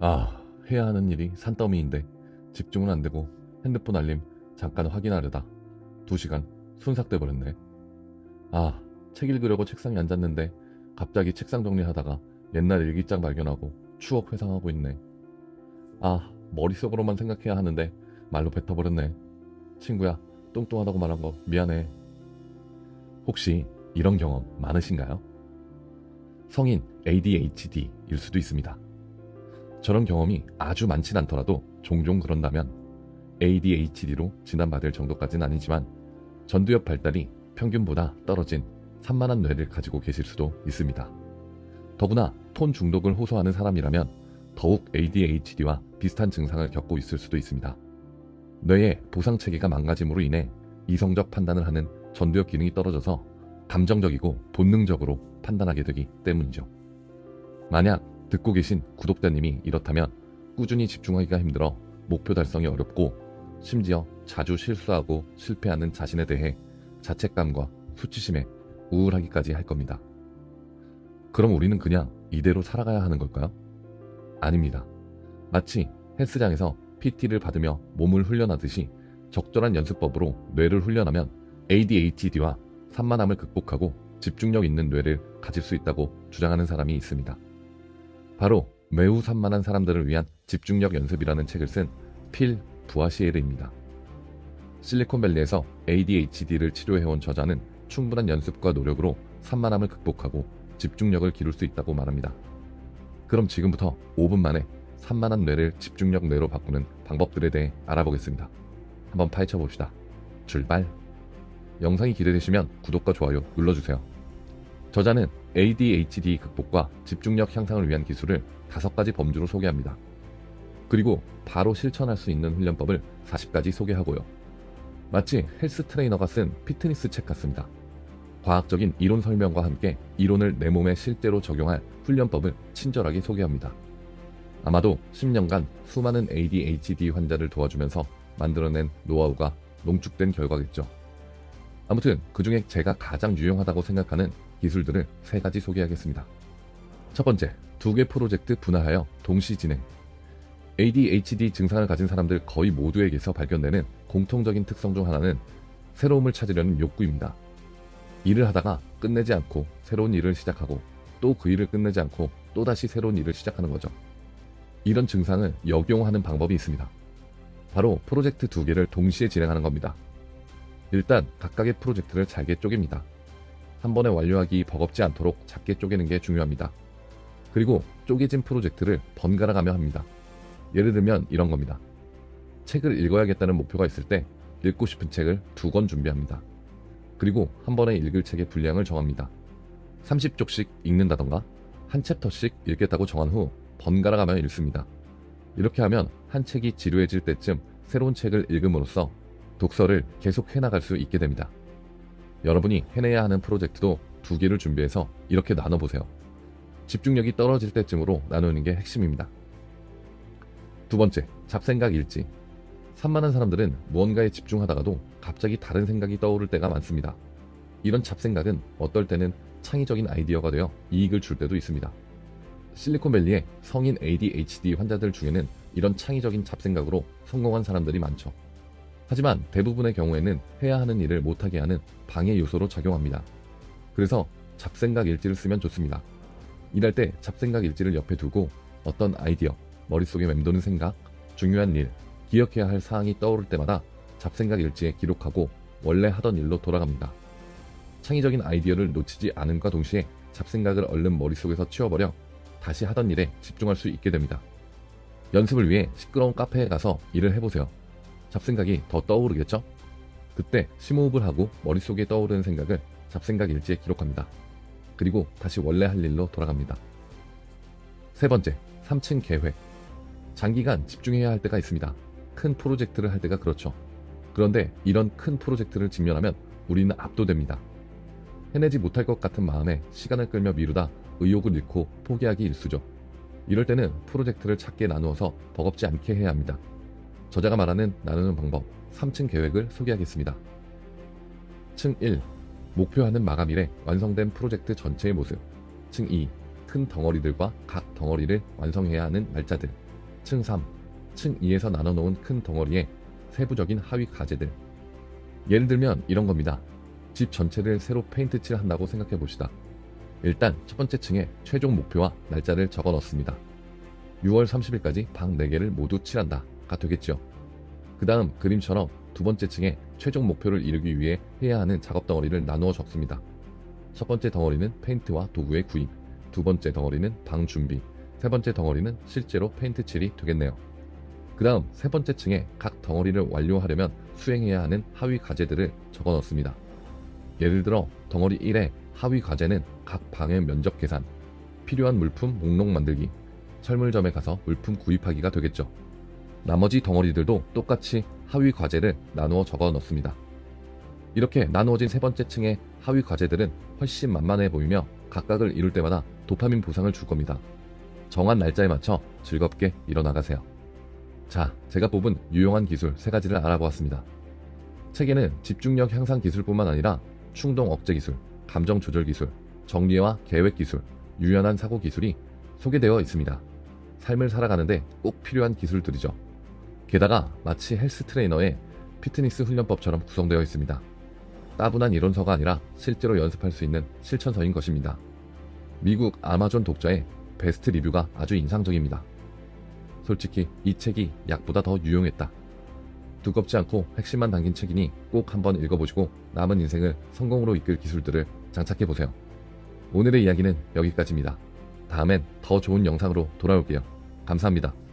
아, 해야 하는 일이 산더미인데 집중은 안 되고 핸드폰 알림 잠깐 확인하려다 두 시간 순삭돼 버렸네. 아, 책 읽으려고 책상에 앉았는데 갑자기 책상 정리하다가 옛날 일기장 발견하고 추억 회상하고 있네. 아, 머릿속으로만 생각해야 하는데 말로 뱉어버렸네. 친구야, 뚱뚱하다고 말한 거 미안해. 혹시 이런 경험 많으신가요? 성인 ADHD일 수도 있습니다. 저런 경험이 아주 많진 않더라도 종종 그런다면 ADHD로 진단받을 정도까지는 아니지만 전두엽 발달이 평균보다 떨어진 산만한 뇌를 가지고 계실 수도 있습니다. 더구나 톤 중독을 호소하는 사람이라면 더욱 ADHD와 비슷한 증상을 겪고 있을 수도 있습니다. 뇌의 보상 체계가 망가짐으로 인해 이성적 판단을 하는 전두엽 기능이 떨어져서 감정적이고 본능적으로 판단하게 되기 때문이죠. 만약 듣고 계신 구독자님이 이렇다면 꾸준히 집중하기가 힘들어 목표 달성이 어렵고 심지어 자주 실수하고 실패하는 자신에 대해 자책감과 수치심에 우울하기까지 할 겁니다. 그럼 우리는 그냥 이대로 살아가야 하는 걸까요? 아닙니다. 마치 헬스장에서 PT를 받으며 몸을 훈련하듯이 적절한 연습법으로 뇌를 훈련하면 ADHD와 산만함을 극복하고 집중력 있는 뇌를 가질 수 있다고 주장하는 사람이 있습니다. 바로 매우 산만한 사람들을 위한 집중력 연습이라는 책을 쓴 필 부아시에르입니다. 실리콘밸리에서 ADHD를 치료해온 저자는 충분한 연습과 노력으로 산만함을 극복하고 집중력을 기를 수 있다고 말합니다. 그럼 지금부터 5분 만에 산만한 뇌를 집중력 뇌로 바꾸는 방법들에 대해 알아보겠습니다. 한번 파헤쳐 봅시다. 출발! 영상이 기대되시면 구독과 좋아요 눌러주세요. 저자는 ADHD 극복과 집중력 향상을 위한 기술을 다섯 가지 범주로 소개합니다. 그리고 바로 실천할 수 있는 훈련법을 40가지 소개하고요. 마치 헬스 트레이너가 쓴 피트니스 책 같습니다. 과학적인 이론 설명과 함께 이론을 내 몸에 실제로 적용할 훈련법을 친절하게 소개합니다. 아마도 10년간 수많은 ADHD 환자를 도와주면서 만들어낸 노하우가 농축된 결과겠죠. 아무튼 그 중에 제가 가장 유용하다고 생각하는 기술들을 세 가지 소개하겠습니다. 첫 번째, 두 개 프로젝트 분할하여 동시 진행. ADHD 증상을 가진 사람들 거의 모두에게서 발견되는 공통적인 특성 중 하나는 새로움을 찾으려는 욕구입니다. 일을 하다가 끝내지 않고 새로운 일을 시작하고 또 그 일을 끝내지 않고 또다시 새로운 일을 시작하는 거죠. 이런 증상을 역용하는 방법이 있습니다. 바로 프로젝트 두 개를 동시에 진행하는 겁니다. 일단 각각의 프로젝트를 잘게 쪼갭니다. 한 번에 완료하기 버겁지 않도록 작게 쪼개는 게 중요합니다. 그리고 쪼개진 프로젝트를 번갈아 가며 합니다. 예를 들면 이런 겁니다. 책을 읽어야겠다는 목표가 있을 때 읽고 싶은 책을 두 권 준비합니다. 그리고 한 번에 읽을 책의 분량을 정합니다. 30쪽씩 읽는다던가 한 챕터씩 읽겠다고 정한 후 번갈아 가며 읽습니다. 이렇게 하면 한 책이 지루해질 때쯤 새로운 책을 읽음으로써 독서를 계속 해나갈 수 있게 됩니다. 여러분이 해내야 하는 프로젝트도 두 개를 준비해서 이렇게 나눠보세요. 집중력이 떨어질 때쯤으로 나누는 게 핵심입니다. 두 번째, 잡생각 일지. 산만한 사람들은 무언가에 집중하다가도 갑자기 다른 생각이 떠오를 때가 많습니다. 이런 잡생각은 어떨 때는 창의적인 아이디어가 되어 이익을 줄 때도 있습니다. 실리콘밸리의 성인 ADHD 환자들 중에는 이런 창의적인 잡생각으로 성공한 사람들이 많죠. 하지만 대부분의 경우에는 해야 하는 일을 못하게 하는 방해 요소로 작용합니다. 그래서 잡생각 일지를 쓰면 좋습니다. 일할 때 잡생각 일지를 옆에 두고 어떤 아이디어, 머릿속에 맴도는 생각, 중요한 일, 기억해야 할 사항이 떠오를 때마다 잡생각 일지에 기록하고 원래 하던 일로 돌아갑니다. 창의적인 아이디어를 놓치지 않음과 동시에 잡생각을 얼른 머릿속에서 치워버려 다시 하던 일에 집중할 수 있게 됩니다. 연습을 위해 시끄러운 카페에 가서 일을 해보세요. 잡생각이 더 떠오르겠죠? 그때 심호흡을 하고 머릿속에 떠오르는 생각을 잡생각 일지에 기록합니다. 그리고 다시 원래 할 일로 돌아갑니다. 세 번째, 3층 계획. 장기간 집중해야 할 때가 있습니다. 큰 프로젝트를 할 때가 그렇죠. 그런데 이런 큰 프로젝트를 직면하면 우리는 압도됩니다. 해내지 못할 것 같은 마음에 시간을 끌며 미루다 의욕을 잃고 포기하기 일쑤죠. 이럴 때는 프로젝트를 작게 나누어서 버겁지 않게 해야 합니다. 저자가 말하는 나누는 방법 3층 계획을 소개하겠습니다. 층 1. 목표하는 마감일에 완성된 프로젝트 전체의 모습. 층 2. 큰 덩어리들과 각 덩어리를 완성해야 하는 날짜들. 층 3, 층 2에서 나눠 놓은 큰 덩어리의 세부적인 하위 과제들. 예를 들면 이런 겁니다. 집 전체를 새로 페인트 칠 한다고 생각해 봅시다. 일단 첫 번째 층에 최종 목표와 날짜를 적어 넣습니다. 6월 30일까지 방 4개를 모두 칠한다 가 되겠죠. 그 다음 그림처럼 두 번째 층에 최종 목표를 이루기 위해 해야 하는 작업 덩어리를 나누어 적습니다. 첫 번째 덩어리는 페인트와 도구의 구입, 두 번째 덩어리는 방 준비, 세 번째 덩어리는 실제로 페인트 칠이 되겠네요. 그 다음 세 번째 층에 각 덩어리를 완료하려면 수행해야 하는 하위 과제들을 적어 넣습니다. 예를 들어 덩어리 1의 하위 과제는 각 방의 면적 계산, 필요한 물품 목록 만들기, 철물점에 가서 물품 구입하기가 되겠죠. 나머지 덩어리들도 똑같이 하위 과제를 나누어 적어 넣습니다. 이렇게 나누어진 세 번째 층의 하위 과제들은 훨씬 만만해 보이며 각각을 이룰 때마다 도파민 보상을 줄 겁니다. 정한 날짜에 맞춰 즐겁게 일어나가세요. 자, 제가 뽑은 유용한 기술 세 가지를 알아보았습니다. 책에는 집중력 향상 기술뿐만 아니라 충동 억제 기술, 감정 조절 기술, 정리와 계획 기술, 유연한 사고 기술이 소개되어 있습니다. 삶을 살아가는데 꼭 필요한 기술들이죠. 게다가 마치 헬스 트레이너의 피트니스 훈련법처럼 구성되어 있습니다. 따분한 이론서가 아니라 실제로 연습할 수 있는 실천서인 것입니다. 미국 아마존 독자의 베스트 리뷰가 아주 인상적입니다. 솔직히 이 책이 약보다 더 유용했다. 두껍지 않고 핵심만 담긴 책이니 꼭 한번 읽어보시고 남은 인생을 성공으로 이끌 기술들을 장착해보세요. 오늘의 이야기는 여기까지입니다. 다음엔 더 좋은 영상으로 돌아올게요. 감사합니다.